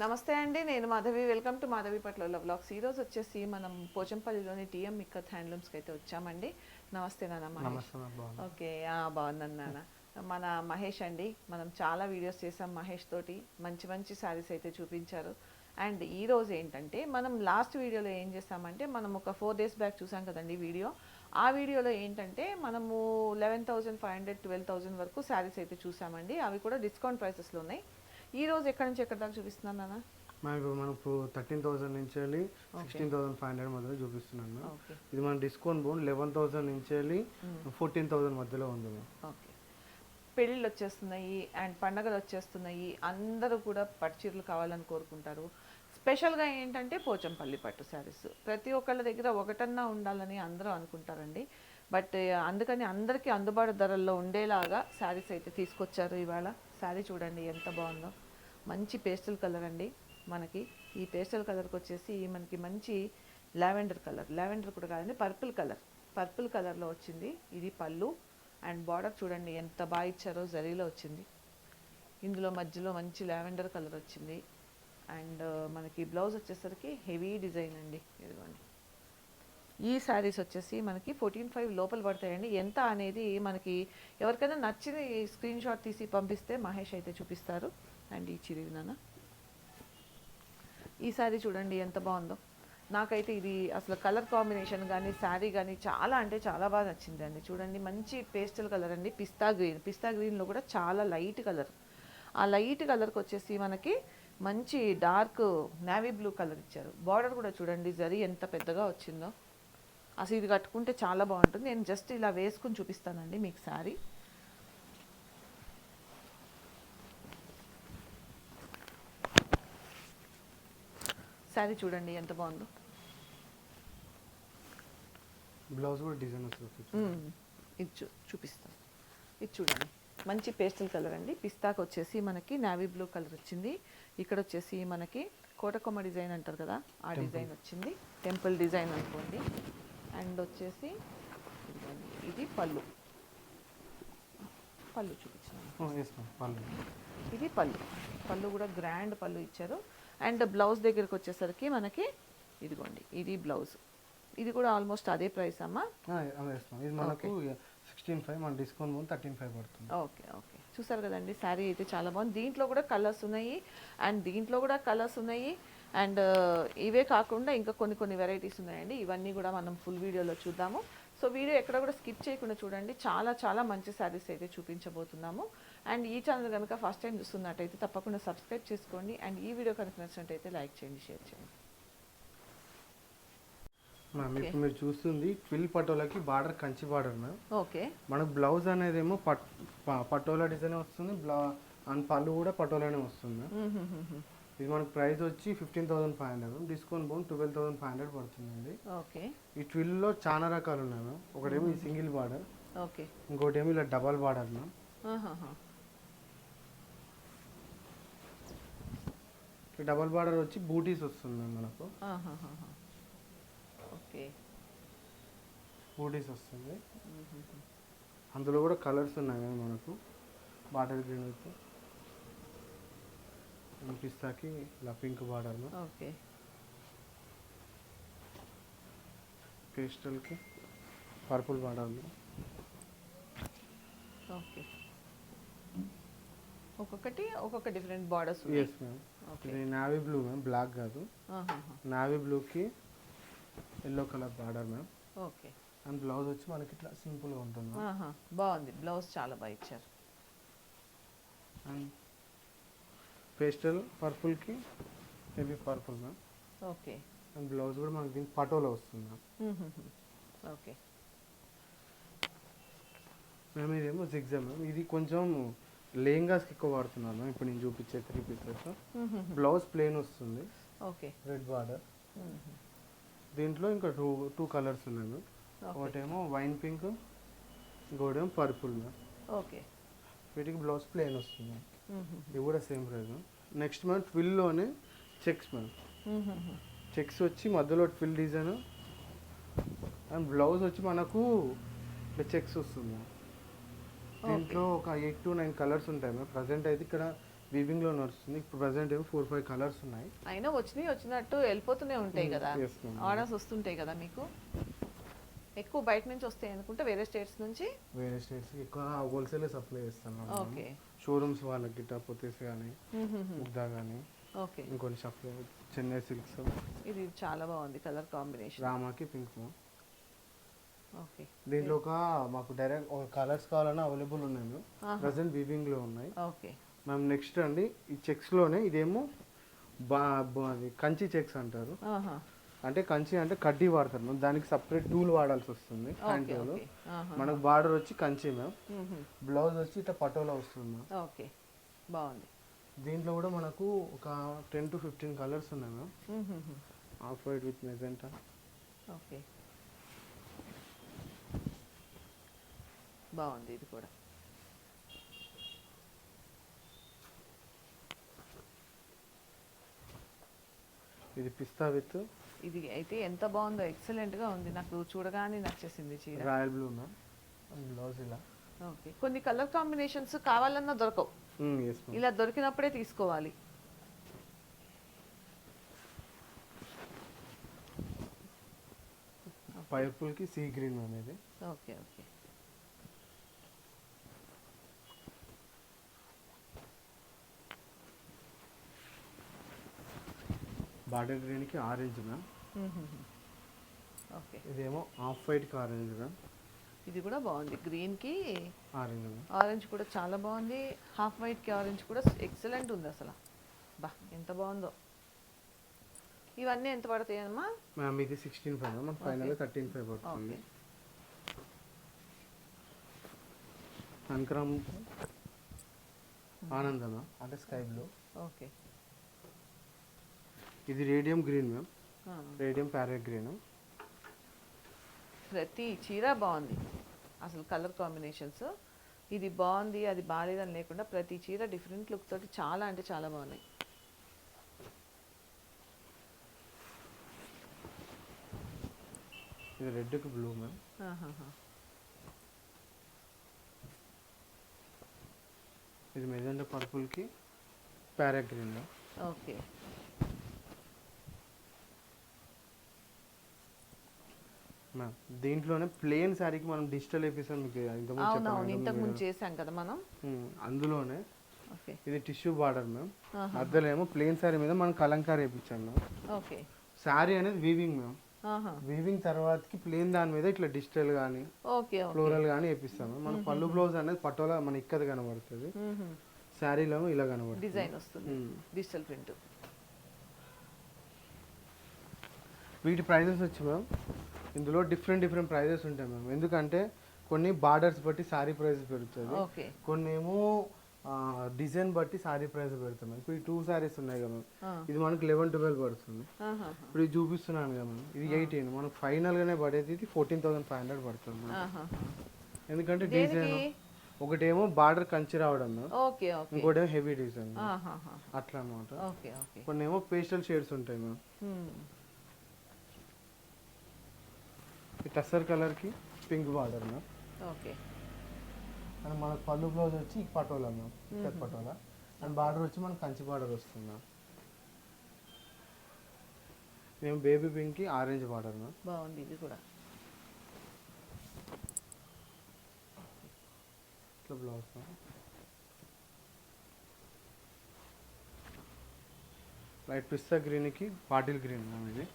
నమస్తే అండి నేను మాధవి. వెల్కమ్ టు మాధవి పట్ల బ్లాగ్స్ ఈ రోజు వచ్చేసి మనం పోచంపల్లిలోని టీఎం మిక్కత్ హ్యాండ్లూమ్స్కి అయితే వచ్చామండి. నమస్తే నాన్న మహేష్. ఓకే బాగున్నాను నాన్న. మన మహేష్ అండి మనం చాలా వీడియోస్ చేసాం మహేష్ తోటి. మంచి మంచి శారీస్ అయితే చూపించారు. అండ్ ఈ రోజు ఏంటంటే మనం లాస్ట్ వీడియోలో ఏం చేసామంటే మనం ఒక ఫోర్ డేస్ బ్యాక్ చూసాం కదండి వీడియో. ఆ వీడియోలో ఏంటంటే మనము eleven thousand five hundred twelve thousand వరకు శారీస్ అయితే చూసామండి. అవి కూడా డిస్కౌంట్ ప్రైసెస్లో ఉన్నాయి. ఈ రోజు ఎక్కడి నుంచి ఎక్కడి దాకా చూపిస్తున్నాను నాన్న? మ్యామ్ ఇప్పుడు మనం ఇప్పుడు థర్టీన్ థౌసండ్ నుంచి వెళ్ళి సిక్స్టీన్ థౌసండ్ ఫైవ్ హండ్రెడ్ మధ్యలో చూపిస్తున్నాను ఇది మన డిస్కౌంట్ బోన్ లెవెన్ థౌసండ్ నుంచి వెళ్ళి ఫోర్టీన్ థౌసండ్ మధ్యలో ఉంది మ్యామ్. ఓకే. పెళ్ళిళ్ళు వచ్చేస్తున్నాయి అండ్ పండగలు వచ్చేస్తున్నాయి. అందరూ కూడా పట్టు చీరలు కావాలని కోరుకుంటారు. స్పెషల్గా ఏంటంటే పోచంపల్లి పట్టు శారీస్. ప్రతి ఒక్కళ్ళ దగ్గర ఒకటన్నా ఉండాలని అందరూ అనుకుంటారండి. బట్ అందుకని అందరికీ అందుబాటు ధరల్లో ఉండేలాగా శారీస్ అయితే తీసుకొచ్చారు ఇవాళ. శారీ చూడండి ఎంత బాగుందో. మంచి పేస్టల్ కలర్ అండి మనకి. ఈ పేస్టల్ కలర్కి వచ్చేసి మనకి మంచి లావెండర్ కలర్. లావెండర్ కూడా కాదండి పర్పుల్ కలర్. పర్పుల్ కలర్లో వచ్చింది ఇది పళ్ళు. అండ్ బార్డర్ చూడండి ఎంత బాగా ఇచ్చారో జరీలో వచ్చింది. ఇందులో మధ్యలో మంచి లావెండర్ కలర్ వచ్చింది. అండ్ మనకి బ్లౌజ్ వచ్చేసరికి హెవీ డిజైన్ అండి ఇదిగోండి. ఈ శారీస్ వచ్చేసి మనకి ఫోర్టీన్ ఫైవ్ లోపల పడతాయండి. ఎంత అనేది మనకి ఎవరికైనా నచ్చింది స్క్రీన్ షాట్ తీసి పంపిస్తే మహేష్ అయితే చూపిస్తారు. అండ్ ఈ చిరివి నాన్న ఈ శారీ చూడండి ఎంత బాగుందో. నాకైతే ఇది అసలు కలర్ కాంబినేషన్ కానీ శారీ కానీ చాలా అంటే చాలా బాగా నచ్చింది అండి చూడండి మంచి పేస్టల్ కలర్ అండి. పిస్తా గ్రీన్. పిస్తా గ్రీన్లో కూడా చాలా లైట్ కలర్. ఆ లైట్ కలర్కి వచ్చేసి మనకి మంచి డార్క్ నేవీ బ్లూ కలర్ ఇచ్చారు. బార్డర్ కూడా చూడండి జరీ ఎంత పెద్దగా వచ్చిందో. అసలు ఇది కట్టుకుంటే చాలా బాగుంటుంది. నేను జస్ట్ ఇలా వేసుకుని చూపిస్తానండి మీకు శారీ. శారీ చూడండి ఎంత బాగుందో. బ్లౌజ్ కూడా డిజైన్ వస్తుంది. ఇది చూ చూపిస్తాను ఇది చూడండి. మంచి పేస్టల్ కలర్ అండి. పిస్తాకు వచ్చేసి మనకి నావీ బ్లూ కలర్ వచ్చింది. ఇక్కడ వచ్చేసి మనకి కోటకొమ్మ డిజైన్ అంటారు కదా ఆ డిజైన్ వచ్చింది. టెంపుల్ డిజైన్ అనుకోండి. అండ్ వచ్చేసి ఇది పళ్ళు. పళ్ళు చూపించాను ఇది పళ్ళు. పళ్ళు కూడా గ్రాండ్ పళ్ళు ఇచ్చారు. అండ్ బ్లౌజ్ దగ్గరికి వచ్చేసరికి మనకి ఇదిగోండి ఇది బ్లౌజ్. ఇది కూడా ఆల్మోస్ట్ అదే ప్రైస్ అమ్మా? ఇది మనకు సిక్స్టీన్ ఫైవ్ మన డిస్కౌంట్ థర్టీన్ ఫైవ్ పడుతుంది. Okay okay. చూసారు కదండి శారీ అయితే చాలా బాగుంది. దీంట్లో కూడా కలర్స్ ఉన్నాయి. అండ్ దీంట్లో కూడా కలర్స్ ఉన్నాయి. అండ్ ఇవే కాకుండా ఇంకా కొన్ని కొన్ని వెరైటీస్ ఉన్నాయండి. ఇవన్నీ కూడా మనం ఫుల్ వీడియోలో చూద్దాము. సో వీడియో ఎక్కడ కూడా స్కిప్ చేయకుండా చూడండి. చాలా చాలా మంచి శారీస్ అయితే చూపించబోతున్నాము. అండ్ ఈ ఛానల్ కనుక ఫస్ట్ టైం చూస్తున్నట్టయితే తప్పకుండా సబ్స్క్రైబ్ చేసుకోండి అండ్ ఈ వీడియో కనుక నచ్చినట్టయితే లైక్ చేయండి షేర్ చేయండి. మ్యామ్ ఇప్పుడు మీరు చూస్తుంది twill పటోలాకి border Kanchi border ma'am okay మనకు బ్లౌజ్ అనేది ఏమో పట్ ప- పటోలా డిజైన్ వస్తుంది బ్లా అండ్ పళ్ళు కూడా పటోలానే వస్తుంది మ్యామ్ ఇది మనకు ప్రైస్ వచ్చి fifteen thousand five hundred discount bone twelve thousand five hundred పడుతుందండి. ఓకే ఈ ట్విల్లో చాలా రకాలు ఉన్నాయి మ్యామ్ ఒకటేమో ఈ సింగిల్ బార్డర్. ఓకే ఇంకోటి ఏమో ఇలా double border ma'am double border వచ్చి బూటీస్ వస్తుంది మనకు. ఓకే. బూటీస్ వస్తుంది. అందులో కూడా కలర్స్ ఉన్నాయి మ్యామ్ మనకు. బార్డర్ గ్రీన్ అయితే. పిస్తాకి ఇలా పింక్ బార్డర్ ఓకే. పేస్టల్కి పర్పుల్ బార్డర్ ఓకే. ఒక్కొక్కటి ఒక్కొక్క డిఫరెంట్ బార్డర్స్ ఎస్ మ్యామ్ ఇది నావీ బ్లూ మ్యామ్ బ్లాక్ కాదు. నావీ బ్లూకి yellow colour border ma'am. Okay. And blouse వచ్చి మనకి ఇట్లా సింపుల్గా ఉంటుంది బాగుంది. బ్లౌజ్ చాలా బాగా ఇచ్చారు. And pastel పర్పుల్కి heavy purple ma'am. Okay. And blouse కూడా మనకి దీనికి పటోలో వస్తుంది మ్యామ్. ఓకే. మ్యామ్ ఇదేమో జిగ్జా మ్యామ్. ఇది కొంచెం లెహంగాస్కి ఎక్కువ వాడుతున్నారు మ్యామ్ ఇప్పుడు నేను చూపించే త్రీ పీసెస్ బ్లౌజ్ ప్లెయిన్ వస్తుంది. ఓకే. రెడ్ బార్డర్ దీంట్లో ఇంకా టూ టూ కలర్స్ ఉన్నాయి మ్యామ్ ఒకటేమో వైన్ పింక్ ఇంకోటేమో పర్పుల్ మ్యామ్ ఓకే. వీటికి బ్లౌజ్ ప్లెయిన్ వస్తుంది మ్యామ్ ఇది కూడా సేమ్ ప్రైస్ నెక్స్ట్ మ్యామ్ ట్విల్లోనే చెక్స్ మ్యామ్ చెక్స్ వచ్చి మధ్యలో ట్విల్ డిజైన్ అండ్ బ్లౌజ్ వచ్చి మనకు చెక్స్ వస్తుంది మ్యామ్ దీంట్లో ఒక ఎయిట్ టు నైన్ కలర్స్ ఉంటాయి మ్యామ్. ప్రజెంట్ అయితే ఇక్కడ వీవింగ్లో నడుస్తుంది. ఇప్పుడు ప్రజెంట్ ఏమో ఫోర్ ఫైవ్ కలర్స్ ఉన్నాయి. అయినా వచ్చినాయి వచ్చినట్టు వెళ్ళిపోతూనే ఉంటాయి కదా. ఆర్డర్స్ వస్తుంటాయి కదా మీకు? ఎక్కువ బయట నుంచి వస్తాయి అనుకుంటే వేరే స్టేట్స్ నుంచి? వేరే స్టేట్స్ ఎక్కువ హోల్సేల్ సప్లై చేస్తాను ఓకే. షోరూమ్స్ వాళ్ళకి గిట్ట పొత్తేసి కానీ ముగ్దా కానీ ఓకే. ఇంకొన్ని సప్లై చెన్నై సిల్క్స్ ఇది చాలా బాగుంది కలర్ కాంబినేషన్ రామాకి పింక్ దీంట్లో ఒక మాకు డైరెక్ట్ ఒక కలర్స్ కావాలన్నా అవైలబుల్ ఉన్నాయి మేము ప్రజెంట్ వీవింగ్లో ఉన్నాయి. ఓకే. మేము నెక్స్ట్ అండి ఈ చెక్స్లోనే ఇదేమో బా అది కంచి చెక్స్ అంటారు. అంటే కంచి అంటే కడ్డీ వాడతారు దానికి సపరేట్ టూల్ వాడాల్సి వస్తుంది హ్యాండ్ టూల్ మనకు బార్డర్ వచ్చి కంచి మ్యామ్. బ్లౌజ్ వచ్చి ఇట్లా పటోలా వస్తుంది మ్యామ్ ఓకే. బాగుంది. దీంట్లో కూడా మనకు ఒక టెన్ టు ఫిఫ్టీన్ కలర్స్ ఉన్నాయి ma'am. Off white with magenta okay. బాగుంది ఇది కూడా. ఇది పిస్తా విత్ ఇది అయితే ఎంత బాగుందో ఎక్సలెంట్గా ఉంది. నాకు చూడగానే నచ్చేసింది చీర. రాయల్ బ్లూ బ్లౌజ్ ఇలా. ఓకే. కొన్ని కలర్ కాంబినేషన్స్ కావాలన్నా దొరకవు. మ్యామ్ ఇలా దొరికినప్పుడే తీసుకోవాలి. పర్పుల్కి సీ గ్రీన్ ఇది ఓకే ఓకే. బార్డర్ గ్రీన్కి ఆరెంజ్ మ్యామ్. ఓకే. ఇదేమో ఆఫ్ వైట్కి ఆరెంజ్ మ్యామ్. ఇది కూడా బాగుంది. గ్రీన్కి ఆరెంజ్ ఆరెంజ్ కూడా చాలా బాగుంది. హాఫ్ వైట్కి ఆరెంజ్ కూడా ఎక్సలెంట్ ఉంది అసలు. బా ఎంత బాగుందో. ఇవన్నీ ఎంత పడతాయి అమ్మా? మ్యామ్ ఇది sixteen five ma'am. Final thirteen five పడుతుంది. ఓకే. సంక్రమ్ ఆనందం మ్యామ్. అంటే స్కై బ్లూ. ఓకే. ఇది radium green ma'am radium parrot green ప్రతి చీర బాగుంది. అసలు కలర్ కాంబినేషన్స్ ఇది బాగుంది అది బాగాలేదని లేకుండా ప్రతి చీర డిఫరెంట్ లుక్ తోటి చాలా అంటే చాలా బాగున్నాయి. ఇది రెడ్కి బ్లూ మ్యామ్. ఇది మెజెండా పర్పుల్కి ప్యారెట్ గ్రీన్ ఓకే. మ్యామ్ దీంట్లోనే ప్లేన్ శారీకి మనం డిజిటల్ ఎపిసోడ్ మీకు ఇంతకుముందు అవునవును చెప్పాను ఇంతకు ముందు చేసాం కదా మనం. అందులోనే ఓకే. ఇది టిష్యూ బార్డర్ మ్యామ్. మధ్యలో ఏమో ప్లేన్ శారీ మీద మనం కలంకారీ వేయించాం మ్యామ్ ఓకే. శారీ అనేది వీవింగ్ మ్యామ్ ఆహా. వీవింగ్ తర్వాతకి ప్లేన్ దాని మీద ఇట్లా డిజిటల్ కానీ ఓకే ఓకే. ఫ్లోరల్ కానీ వేపిస్తాము మన పళ్ళు బ్లౌజ్ అనేది పటోలా మన ఇక్కది కనబడుతుంది. మ్మ్హ. శారీలో ఇలా కనబడుతుంది. డిజైన్ వస్తుంది. డిజిటల్ ప్రింట్ వీటి ప్రైజెస్ వచ్చి మ్యామ్ ఇందులో డిఫరెంట్ డిఫరెంట్ ప్రైజెస్ ఉంటాయి మ్యామ్ ఎందుకంటే కొన్ని బార్డర్స్ బట్టి శారీ ప్రైస్ పెరుగుతుంది. కొన్ని ఏమో డిజైన్ బట్టి శారీ ప్రైస్ పెడతాం మ్యామ్ ఇప్పుడు ఈ టూ శారీస్ ఉన్నాయి కదా. ఇది మనకి లెవెన్ ట్వెల్వ్ పడుతుంది. ఇప్పుడు ఇది చూపిస్తున్నాను కదా మ్యామ్ ఇది ఎయిటీన్ మనకు ఫైనల్గానే పడేది ఇది ఫోర్టీన్ థౌసండ్ ఫైవ్ హండ్రెడ్ పడుతుంది మ్యామ్. ఎందుకంటే డిజైన్ ఒకటేమో బార్డర్ కంచి రావడం ఓకే ఇంకోటేమో హెవీ డిజైన్. అట్లా అనమాట ఓకే ఓకే. కొన్ని ఏమో పేస్టల్ షేడ్స్ ఉంటాయి మ్యామ్ మ్మ్. ఈ టస్సర్ కలర్కి pink border ma'am. Okay. And మనకు పళ్ళు బ్లౌజ్ వచ్చి patola ma'am ikat patola. And border వచ్చి మనకు కంచి బార్డర్ వస్తుంది మ్యామ్. మేము బేబీ పింక్కి ఆరెంజ్ బార్డర్ మ్యామ్. బాగుంది ఇది కూడా. ఇట్లా బ్లౌజ్ మ్యామ్. లైట్ పిస్తా గ్రీన్కి బాటిల్ గ్రీన్ మ్యామ్ ఇది.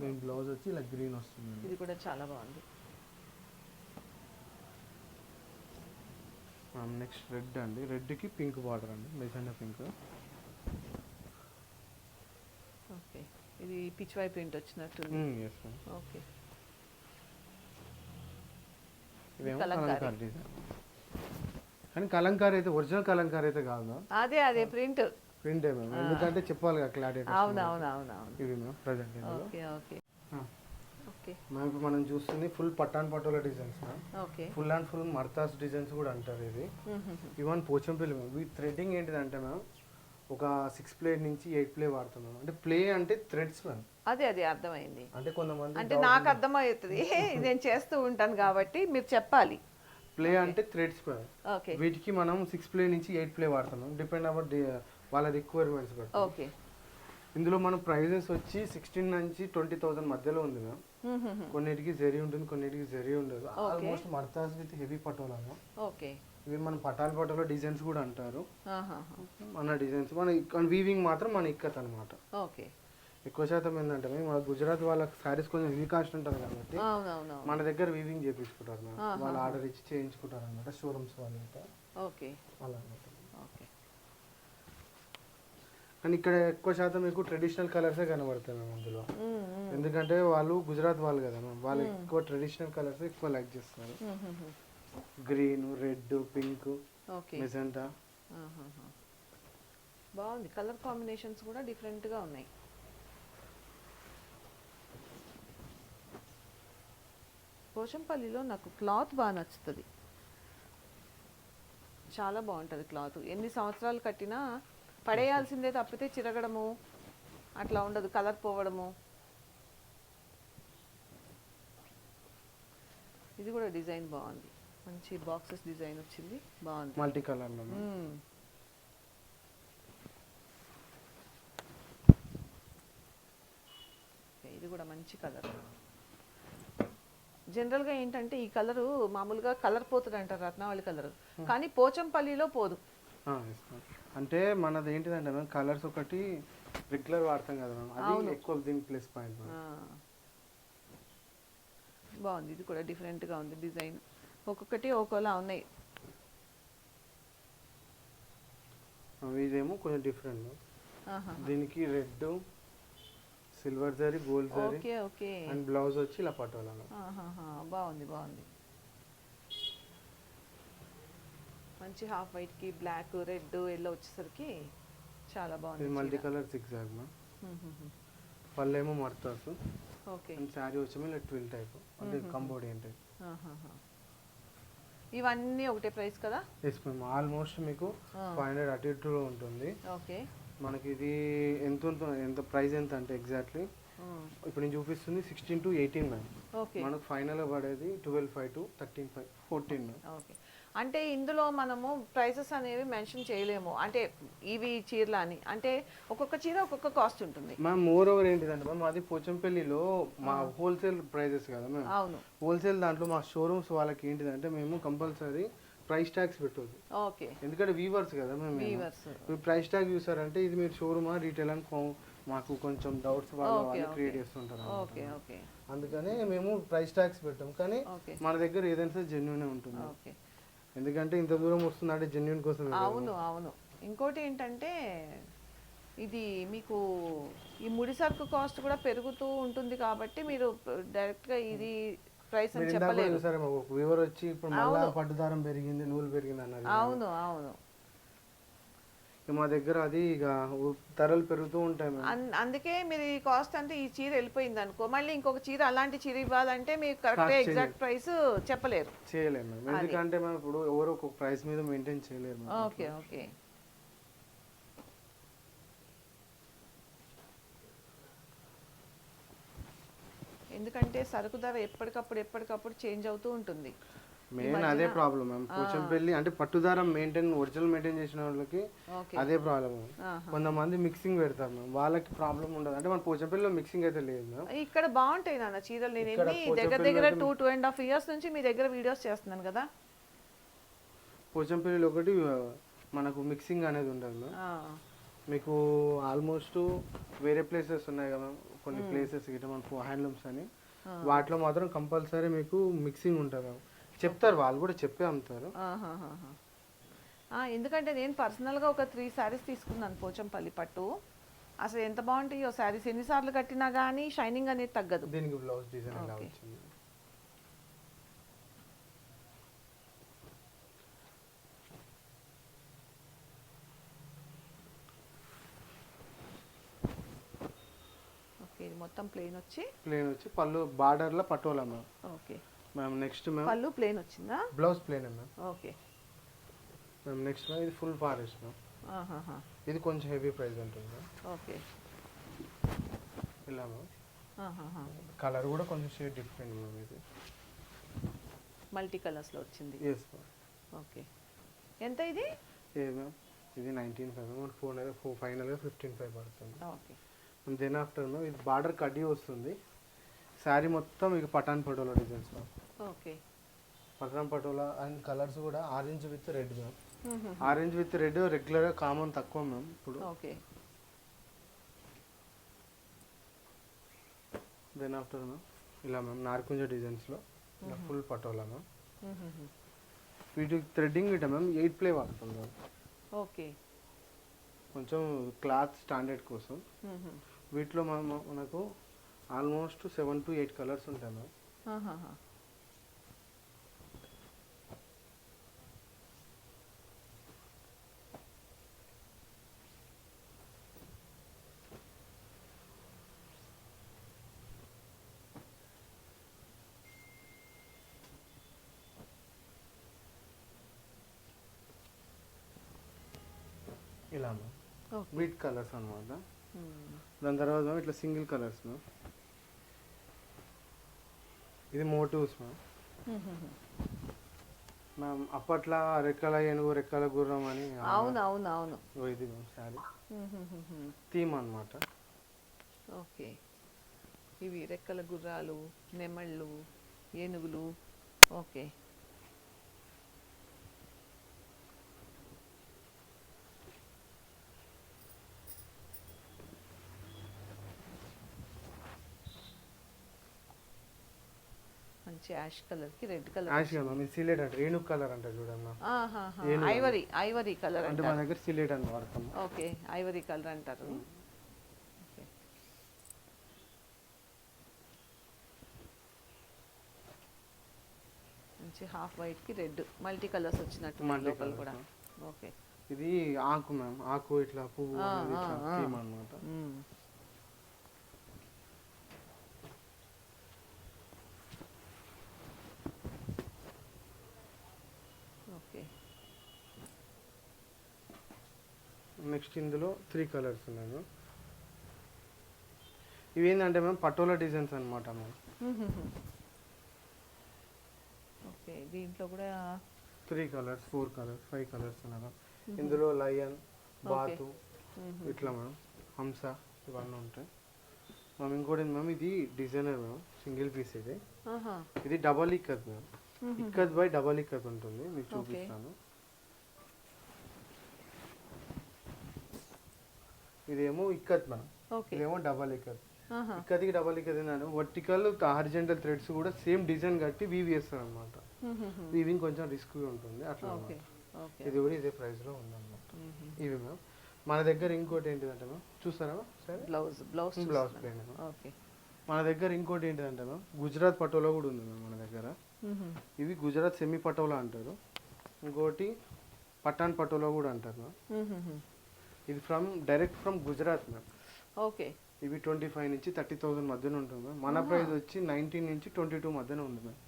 మేము బ్లౌజ్ వచ్చి ఇలా గ్రీన్ వస్తుంది. ఇది కూడా చాలా బాగుంది. నెక్స్ట్ రెడ్ అండి. రెడ్కి పింక్ బార్డర్ అండి. Magenta pink okay. ఇది పిచ్వై ప్రింట్ మ్యామ్ ఓకే. కానీ కలంకారీ అయితే ఒరిజినల్ కలంకారీ అయితే కాదు అదే అదే ప్రింట్. ప్రింటే మ్యామ్ ఎందుకంటే చెప్పాలి కదా క్లారిటీ అవును అవును అవును అవును. ఇవి ma'am present okay okay. Okay. Ma'am ఇప్పుడు మనం చూస్తుంది full Patan patola designs ma'am okay. Full and full మర్తాస్ designs కూడా అంటారు ఇది. ఈవెన్ పోచంపల్లి మ్యామ్ ఈ థ్రెడ్డింగ్ ఏంటిదంటే మ్యామ్ ఒక సిక్స్ ప్లే నుంచి ఎయిట్ ప్లే వాడతాం మ్యామ్ అంటే ప్లే అంటే థ్రెడ్స్ మ్యామ్ అదే అదే అర్థమైంది. అంటే కొంతమంది అంటే నాకు అర్థమవుతుంది. నేను చేస్తూ ఉంటాను కాబట్టి మీరు చెప్పాలి. ప్లే అంటే థ్రెడ్స్ మ్యామ్ ఓకే. వీటికి మనం సిక్స్ ప్లే నుంచి ఎయిట్ ప్లే వాడుతున్నాం. డిపెండ్ అబౌట్ వాళ్ళ రిక్వైర్మెంట్స్ బట్టి ఓకే. ఇందులో మన ప్రైజెస్ వచ్చి సిక్స్టీన్ నుంచి ట్వంటీ థౌసండ్ మధ్యలో ఉంది మ్యామ్ కొన్నిటికి జరీ ఉంటుంది కొన్నిటికి జరీ ఉండదు. ఆల్మోస్ట్ మడతాస్ విత్ హెవీ పటోలా ఓకే. ఇవి మన పటాల్ పటోలో డిజైన్స్ కూడా అంటారు. మన డిజైన్స్ మన వీవింగ్ మాత్రం మన ఇక్కత్ అనమాట ఓకే. ఎక్కువ శాతం ఏంటంటే మన గుజరాత్ వాళ్ళ శారీస్ కొంచెం హెవీ కాస్ట్ ఉంటుంది కాబట్టి మన దగ్గర వీవింగ్ చేపించుకుంటారు. వాళ్ళు ఆర్డర్ ఇచ్చి చేయించుకుంటారు అనమాట షోరూమ్స్ వాళ్ళు ఓకే. అలా అనమాట ఓకే కానీ ఇక్కడ ఎక్కువ శాతం మీకు ట్రెడిషనల్ కలర్సే కనబడతాయి అందులో. మ్మ్, మ్మ్. ఎందుకంటే వాళ్ళు గుజరాత్ వాళ్ళు కదా మ్యామ్ వాళ్ళు ఎక్కువ ట్రెడిషనల్ కలర్స్ ఎక్కువ like hmm. Green red pink okay magenta. బాగుంది. కలర్ కాంబినేషన్స్ కూడా డిఫరెంట్గా ఉన్నాయి. పోచంపల్లిలో నాకు క్లాత్ బాగా నచ్చుతుంది. చాలా బాగుంటుంది క్లాత్. ఎన్ని సంవత్సరాలు కట్టినా పడేయాల్సిందే తప్పితే చిరగడము అట్లా ఉండదు కలర్ పోవడము. ఇది కూడా డిజైన్ బాగుంది. మంచి బాక్సెస్ డిజైన్ వచ్చింది. బాగుంది. మల్టీ కలర్లో ఇది కూడా మంచి కలర్. జనరల్గా ఏంటంటే ఈ కలరు మామూలుగా కలర్ పోతుంది అంటారు రత్నావళి కలర్. కానీ పోచంపల్లిలో పోదు. అంటే మనది ఏంటిదంటే మ్యామ్ కలర్స్ ఒకటి రెగ్యులర్ వాడతాం కదా మ్యామ్ అది. ఎక్కువ దీని ప్లస్ పాయింట్. బాగుంది. ఇది కూడా డిఫరెంట్గా ఉంది డిజైన్. ఒక్కొక్కటి ఒక్కోలా ఉన్నాయి. ఇదేమో కొంచెం డిఫరెంట్ ఆహా. దీనికి red silver zari gold zari okay okay. And blouse వచ్చి ఇలా ఆహాహా, బాగుంది బాగుంది. మంచి హాఫ్ వైట్కి బ్లాక్ రెడ్ ఎల్లో వచ్చేసరికి చాలా బాగుంది ఇది మల్టీ. కలర్ సిక్స్ మ్యామ్ హ్మ్, హ్మ్, హ్మ్. పళ్ళు ఏమో మడతాసు ఓకే శారీ వచ్చేమో ఇలా ట్విల్ టైప్ అంటే కంబోడియన్ టైప్. ఇవన్నీ ఒకటే ప్రైస్ కదా? ఎస్ మ్యామ్ ఆల్మోస్ట్ మీకు. ఫైవ్ హండ్రెడ్ అటు ఇటులో ఉంటుంది. ఓకే. మనకి ఇది ఎంత ఉంటుంది ఎంత ప్రైస్ ఎంత అంటే ఎగ్జాక్ట్లీ ఇప్పుడు నేను చూపిస్తుంది సిక్స్టీన్ టు ఎయిటీన్ మ్యామ్ మనకు ఫైనల్ పడేది twelve five to thirteen five fourteen ma'am okay. అంటే ఇందులో మనము ప్రైసెస్ అనేవి మెన్షన్ చేయలేము. అంటే ఇవి చీరలు అని. అంటే ఒక్కొక్క చీర ఒక్కొక్క కాస్ట్ ఉంటుంది. మ్యామ్ మోర్ ఓవర్ ఏంటిదంటే మ్యామ్ అది పోచంపల్లిలో మా హోల్సేల్ ప్రైజెస్ కదా మ్యామ్ అవును. హోల్సేల్ దాంట్లో మా షోరూమ్స్ వాళ్ళకి ఏంటిదంటే మేము కంపల్సరీ ప్రైస్ ట్యాగ్స్ పెట్టొద్దు. ఓకే. ఎందుకంటే వీవర్స్ కదా మేము. మీరు ప్రైస్ ట్యాగ్ చూసారంటే ఇది మీరు షోరూమా రీటైల్ అని మాకు కొంచెం డౌట్స్ వాళ్ళు. క్రియేట్ చేస్తుంటారు ఓకే. అన్నమాట. ఓకే అందుకనే మేము ప్రైస్ ట్యాగ్స్ పెట్టాం. కానీ మన దగ్గర ఏదైనా జెన్యున్ ఉంటుంది. ఓకే. ఎందుకంటే ఇంత దూరం వస్తుందంటే జెన్యున్ కోసం అవును అవును. ఇంకోటి ఏంటంటే ఇది మీకు ఈ ముడి సరుకు కాస్ట్ కూడా పెరుగుతూ ఉంటుంది కాబట్టి మీరు డైరెక్ట్గా ఇది ప్రైస్ అని చూసారు మాకు ఒక వివర్ వచ్చి ఇప్పుడు మళ్ళీ. పట్టుదారం పెరిగింది నూలు పెరిగింది అన్నది అవును అవును. మా దగ్గర అది ఇక ధరలు పెరుగుతూ ఉంటాయి అందుకే మీరు ఈ కాస్ట్ అంటే ఈ చీర వెళ్ళిపోయింది అనుకో మళ్ళీ ఇంకొక చీర అలాంటి చీర ఇవ్వాలంటే మీకు కరెక్ట్ ఎగ్జాక్ట్ ప్రైస్ చెప్పలేరు. చేయలేము. ఎందుకంటే మేము ఇప్పుడు ఎవరు ఒక ప్రైస్ మీద మెయింటైన్ చేయలేరు మేము. Okay okay. ఎందుకంటే సరుకు ధర ఎప్పటికప్పుడు ఎప్పటికప్పుడు చేంజ్ అవుతూ ఉంటుంది. మెయిన్ అదే ప్రాబ్లం మ్యామ్. పోచంపల్లి అంటే పట్టుదారం మెయింటైన్ ఒరిజినల్ మెయింటైన్ చేసిన వాళ్ళకి అదే ప్రాబ్లం. కొంతమంది మిక్సింగ్ పెడతారు మ్యామ్. వాళ్ళకి ప్రాబ్లం ఉండదు. అంటే మన పోచంపల్లిలో మిక్సింగ్ అయితే లేదు మ్యామ్. ఇక్కడ బాగుంటాయి నాన్న చీరలు. నేను ఎన్ని దగ్గర దగ్గర two two and half years నుంచి మీ దగ్గర వీడియోస్ చేస్తున్నాను కదా. పోచంపల్లిలో ఒకటి మనకు మిక్సింగ్ అనేది ఉండదు మ్యామ్. మీకు ఆల్మోస్ట్ వేరే ప్లేసెస్ ఉన్నాయి కదా కొన్ని ప్లేసెస్ గిట్ట మన హ్యాండ్లూమ్స్ అని. వాటిలో మాత్రం కంపల్సరీ మీకు మిక్సింగ్ ఉంటుంది. చెప్తారు వాళ్ళు కూడా చెప్పే అమ్ముతారు ఎందుకంటే నేను పర్సనల్గా ఒక త్రీ శారీస్ తీసుకున్నాను పోచంపల్లి పట్టు. అసలు ఎంత బాగుంటాయో శారీస్. ఎన్నిసార్లు కట్టినా కానీ షైనింగ్ అనేది తగ్గదు. దీనికి బ్లౌజ్ డిజైన్ ఓకే. ఇది మొత్తం ప్లేన్ వచ్చి ప్లేన్ వచ్చి పళ్ళు బార్డర్లో ma'am okay. Ma'am next ma'am పళ్ళు ప్లేన్ వచ్చిందా? Blouse plain ma'am okay. Ma'am next ma'am ఇది ఫుల్ ఫారెస్ట్ మ్యామ్ ఆహాహా. ఇది కొంచెం హెవీ ప్రైస్ ఉంటుంది మ్యామ్ ఓకే. ఇలా మ్యామ్ ఆహాహా. కలర్ కూడా కొంచెం షేడ్ డిఫరెంట్ మ్యామ్ ఇది. మల్టీ కలర్స్లో వచ్చింది. Yes ma'am okay. ఎంత ఇది? ఏ మ్యామ్ ఇది nineteen five ma'am four four ఫైనల్గా ఫిఫ్టీన్ ఫైవ్ పడుతుంది. ఓకే. దెన్ ఆఫ్టర్ మ్యామ్ ఇది బార్డర్ కడ్డీ వస్తుంది. శారీ మొత్తం ఇక Patan patola designs ma'am okay. Patan patola and colours కూడా orange with red ma'am. Orange with red రెగ్యులర్గా కామన్ తక్కువ మ్యామ్ ఇప్పుడు. ఓకే. దెన్ ఆఫ్టర్ మ్యామ్ ఇలా మ్యామ్ నార్కుంజ డిజైన్స్లో ఇలా ఫుల్ పటోలా మ్యామ్. వీటి థ్రెడ్డింగ్ ఇట మ్యామ్ ఎయిట్ ప్లే వాడుతుంది మ్యామ్. ఓకే. కొంచెం క్లాత్ స్టాండర్డ్ కోసం. వీటిలో మనం మనకు almost seven to eight colours ఉంటాయి మ్యామ్. ఇలా మ్యామ్ వీట్ కలర్స్ అనమాట దాని తర్వాత మ్యామ్ ఇట్లా సింగిల్ కలర్స్ మ్యామ్ ఇది మోటివ్స్ మ్యామ్. మ్యామ్ అప్పట్లో రెక్కల ఏనుగు రెక్కల గుర్రం అని అవును అవును అవును. ఇది శారీ. థీమ్ అనమాట ఓకే. ఇవి రెక్కల గుర్రాలు నెమళ్ళు ఏనుగులు. ఓకే. మంచి యాష్ కలర్కి రెడ్ కలర్ యాష్ మ్యామ్ ఇది సిలేట్ అంటే ఏనుగు కలర్ మ్యామ్ ఏనుగు. ఐవరీ ఐవరీ కలర్ అంటే మన దగ్గర సిలేట్ అని వాడతాం ఓకే ఐవరీ కలర్ అంటారు. మంచి హాఫ్ వైట్కి రెడ్ మల్టీ కలర్స్ వచ్చినట్టు లోపల కూడా. ఓకే. ఇది ఆకు మ్యామ్ ఆకు ఇట్లా పువ్వు అనమాట మ్మ్. ఓకే నెక్స్ట్ ఇందులో త్రీ కలర్స్ ఉన్నాయి. మ్యామ్ ఇవి ఏంటంటే మ్యామ్ పటోలా డిజైన్స్ అనమాట మ్యామ్ ఓకే దీంట్లో కూడా three colours four colours five colours ఉన్నాయి ఇందులో లయన్ బాతు. ఇట్లా మ్యామ్ హంస ఇవన్నీ ఉంటాయి. మ్యామ్ ఇంకోటి మ్యామ్ ఇది డిజైనర్ మ్యామ్ సింగిల్ పీస్ ఇది. ఇది double ikat ma'am ikat by double ikat ఉంటుంది మీకు చూపిస్తాను. ఇదేమో ఇక్కత్ మ్యామ్ ఇదేమో డబల్ ఇక్కత్. ఇక్కత్కి డబల్ ఇక్కత్ ఏంటంటే వర్టికల్ హారిజెంటల్ థ్రెడ్స్ కూడా సేమ్ డిజైన్ కట్టి వీవ్ చేస్తారు అనమాట. వీవింగ్ కొంచెం రిస్క్ ఉంటుంది. అట్లా ఇది కూడా ఇదే ప్రైస్లో ఉందన్నమాట. ఇవి మ్యామ్. మన దగ్గర ఇంకోటి ఏంటిదంటే మ్యామ్ చూస్తారా సరే blouse blouse blouse. Plain okay. మన దగ్గర ఇంకోటి ఏంటిదంటే మ్యామ్ గుజరాత్ పటోలా కూడా ఉంది మ్యామ్ మన దగ్గర. ఇవి గుజరాత్ సెమీ పటోలా అంటారు. ఇంకోటి పఠాన్ పటోలా కూడా అంటారు మ్యామ్. ఇది from direct from Gujarat ma'am. Okay. ఇవి ట్వంటీ ఫైవ్ నుంచి థర్టీ థౌసండ్ మధ్యన ఉంటుంది మ్యామ్. మన ప్రైస్ వచ్చి నైన్టీన్ నుంచి ట్వంటీ టూ మధ్యన ఉంది మ్యామ్.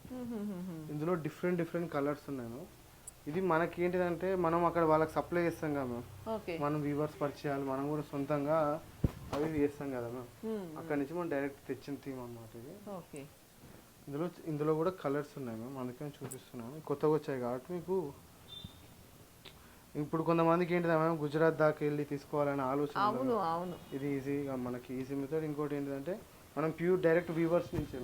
ఇందులో డిఫరెంట్ డిఫరెంట్ కలర్స్ ఉన్నాయి మ్యామ్. ఇది మనకి ఏంటిదంటే మనం అక్కడ వాళ్ళకి సప్లై చేస్తాం కదా మ్యామ్. మనం వీవర్స్ పరిచయాలు మనం కూడా సొంతంగా అవి చేస్తాం కదా మ్యామ్. అక్కడ నుంచి మనం డైరెక్ట్ తెచ్చిన థీమ్ అన్నమాట ఇది. ఓకే. ఇందులో ఇందులో కూడా కలర్స్ ఉన్నాయి మ్యామ్. అందుకని చూపిస్తున్నాను. కొత్తగా వచ్చాయి కాబట్టి మీకు ఇప్పుడు కొంతమందికి ఏంటిదా మ్యామ్ గుజరాత్ దాకా వెళ్ళి తీసుకోవాలనే ఆలోచన అవును. అవును. ఇది ఈజీగా మనకి ఈజీ మెథడ్. ఇంకోటి ఏంటిదంటే మనం ప్యూర్ డైరెక్ట్ వీవర్స్ నుంచి.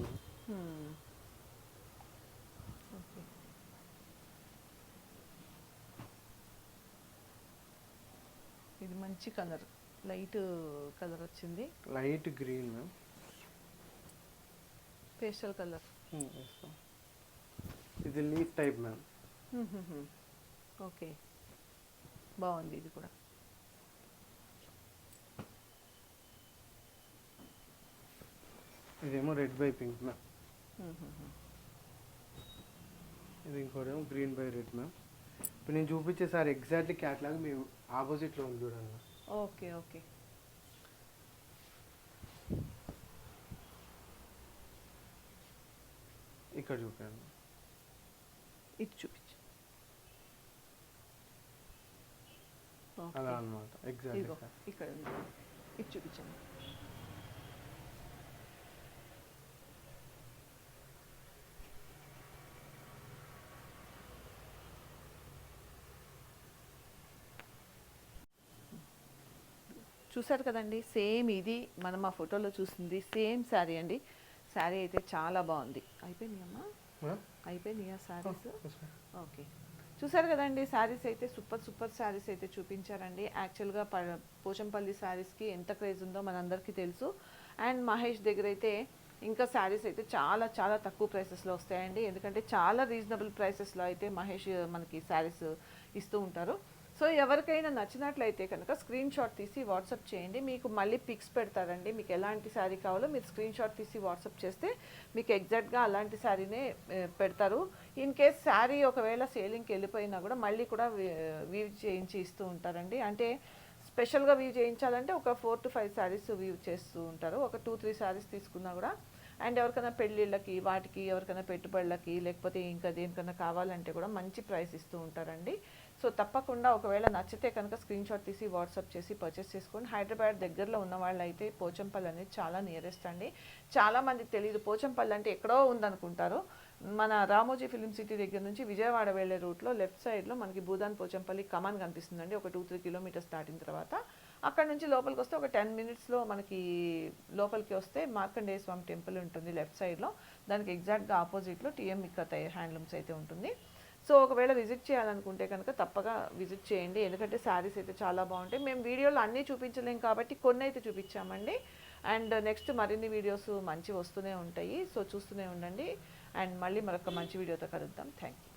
ఓకే. ఇది మంచి కలర్. లైట్ కలర్ వచ్చింది. Light green ma'am. Pastel colour. ఇది లీఫ్ టైప్ మ్యామ్. ఓకే. బాగుంది ఇది కూడా. ఇదేమో రెడ్ బై పింక్ మ్యామ్. ఇది ఇంకోటేమో గ్రీన్ బై రెడ్ మ్యామ్. ఇప్పుడు నేను చూపించే సార్ ఎగ్జాక్ట్లీ క్యాట్లాగ్ మీ ఆపోజిట్లో ఉంది చూడండి ఓకే ఓకే. ఇక్కడ చూపించండి ఇది చూపించు అలా అనమాట ఇదిగో ఇక్కడ చూపించండి చూసారు కదండి సేమ్ ఇది మనం ఆ ఫోటోలో చూసింది సేమ్ శారీ అండి. శారీ అయితే చాలా బాగుంది. అయిపోయినాయమ్మా? అయిపోయినాయా శారీస్? ఓకే. చూసారు కదండి శారీస్ అయితే సూపర్ సూపర్ శారీస్ అయితే చూపించారండి. యాక్చువల్గా ప పోచంపల్లి శారీస్కి ఎంత క్రేజ్ ఉందో మనందరికీ తెలుసు. అండ్ మహేష్ దగ్గర అయితే ఇంకా శారీస్ అయితే చాలా చాలా తక్కువ ప్రైసెస్లో వస్తాయండి. ఎందుకంటే చాలా రీజనబుల్ ప్రైసెస్లో అయితే మహేష్ మనకి శారీస్ ఇస్తూ ఉంటారు. సో ఎవరికైనా నచ్చినట్లయితే కనుక స్క్రీన్ షాట్ తీసి వాట్సాప్ చేయండి. మీకు మళ్ళీ పిక్స్ పెడతారండి. మీకు ఎలాంటి శారీ కావాలో మీరు స్క్రీన్ షాట్ తీసి వాట్సాప్ చేస్తే మీకు ఎగ్జాక్ట్గా అలాంటి శారీనే పెడతారు. ఇన్ కేస్ శారీ ఒకవేళ సేలింగ్కి వెళ్ళిపోయినా కూడా మళ్ళీ కూడా వీవ్ చేయించి ఇస్తూ ఉంటారండి. అంటే స్పెషల్గా వీవ్ చేయించాలంటే ఒక four to five saris weave చేస్తూ ఉంటారు. ఒక టూ త్రీ శారీస్ తీసుకున్నా కూడా. అండ్ ఎవరికైనా పెళ్ళిళ్ళకి వాటికి ఎవరికైనా పెట్టుబడులకి లేకపోతే ఇంకా దేనికైనా కావాలంటే కూడా మంచి ప్రైస్ ఇస్తూ ఉంటారండి. సో తప్పకుండా ఒకవేళ నచ్చితే కనుక స్క్రీన్ షాట్ తీసి వాట్సాప్ చేసి పర్చేస్ చేసుకోండి. హైదరాబాద్ దగ్గరలో ఉన్న వాళ్ళు అయితే పోచంపల్లి అనేది చాలా నియరెస్ట్ అండి. చాలామందికి తెలియదు పోచంపల్లి అంటే ఎక్కడో ఉందనుకుంటారు. మన రామోజీ ఫిలిం సిటీ దగ్గర నుంచి విజయవాడ వెళ్ళే రూట్లో లెఫ్ట్ సైడ్లో మనకి భూదాన్ పోచంపల్లి కమాన్ కనిపిస్తుందండి. ఒక టూ త్రీ కిలోమీటర్స్ దాటిన తర్వాత. అక్కడ నుంచి లోపలికి వస్తే ఒక టెన్ మినిట్స్లో మనకి లోపలికి వస్తే మార్కండేయ స్వామి టెంపుల్ ఉంటుంది లెఫ్ట్ సైడ్లో దానికి ఎగ్జాక్ట్గా ఆపోజిట్లో టీఎం ఇక్కతయ్య హ్యాండ్లూమ్స్ అయితే ఉంటుంది. సో ఒకవేళ విజిట్ చేయాలనుకుంటే కనుక తప్పగా విజిట్ చేయండి. ఎందుకంటే శారీస్ అయితే చాలా బాగుంటాయి. మేము వీడియోలో అన్నీ చూపించలేం కాబట్టి కొన్ని అయితే చూపించామండి. అండ్ నెక్స్ట్ మరిన్ని వీడియోస్ మంచి వస్తూనే ఉంటాయి. సో చూస్తూనే ఉండండి. అండ్ మళ్ళీ మరొక మంచి వీడియోతో కలుద్దాం. Thank you